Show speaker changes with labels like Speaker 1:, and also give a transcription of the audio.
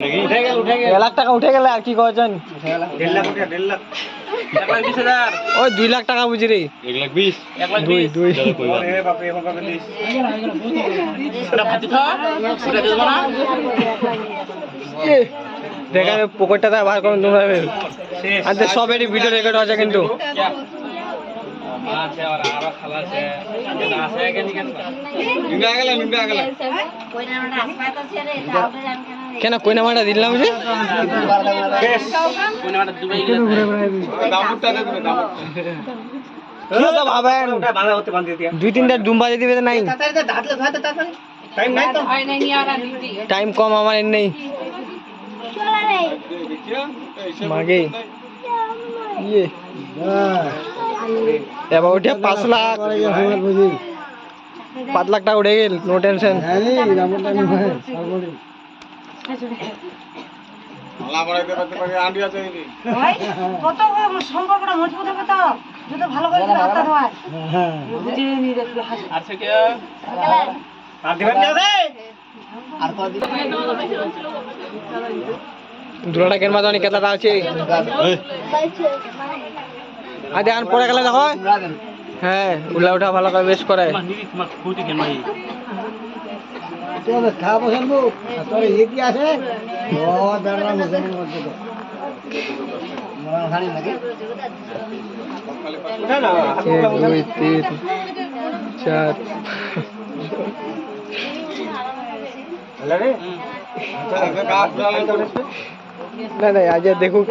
Speaker 1: এক লাখ টাকা উঠে গেলে আর কি ওই দুই লাখ টাকা বুঝি রে।
Speaker 2: এক লাখ বিশ।
Speaker 1: দুই দুই। পকেটটা তার বার করুন তোমরা আর সব এটি ভিডিও রেকর্ড আছে কিন্তু।
Speaker 3: আছে আর আরও খালা আছে। আছে কেন কেন
Speaker 2: নুঙ্গা গেলে নুঙ্গা গেলে
Speaker 1: কেন কইনা মাটা দিলাম যে?
Speaker 2: দেবে?
Speaker 1: দুই তিনটা ডুম্বা দিতে পেতে নাই
Speaker 3: টাইম নাই তো?
Speaker 1: টাইম কম আমার এর নেই। মাগে। ইয়ে। পাঁচ লাখ। পাঁচ লাখ টাকা উঠে গেল নো টেনশন
Speaker 4: সম্পর্কটা মজবুত হবে তো যদি ভালো করে হাতটা বুঝিয়ে দেখবে
Speaker 3: আর দিবেন
Speaker 1: দুলাটা কেন মাঝে আছে পরে গেলে দেখো। হ্যাঁ উল্লা উঠা ভালো করে বেশ করে।
Speaker 3: উঠা না
Speaker 1: এক দুই তিন চার
Speaker 3: রে
Speaker 2: আচ্ছা, গাছ ডালে তো।
Speaker 1: না না আজ দেখুন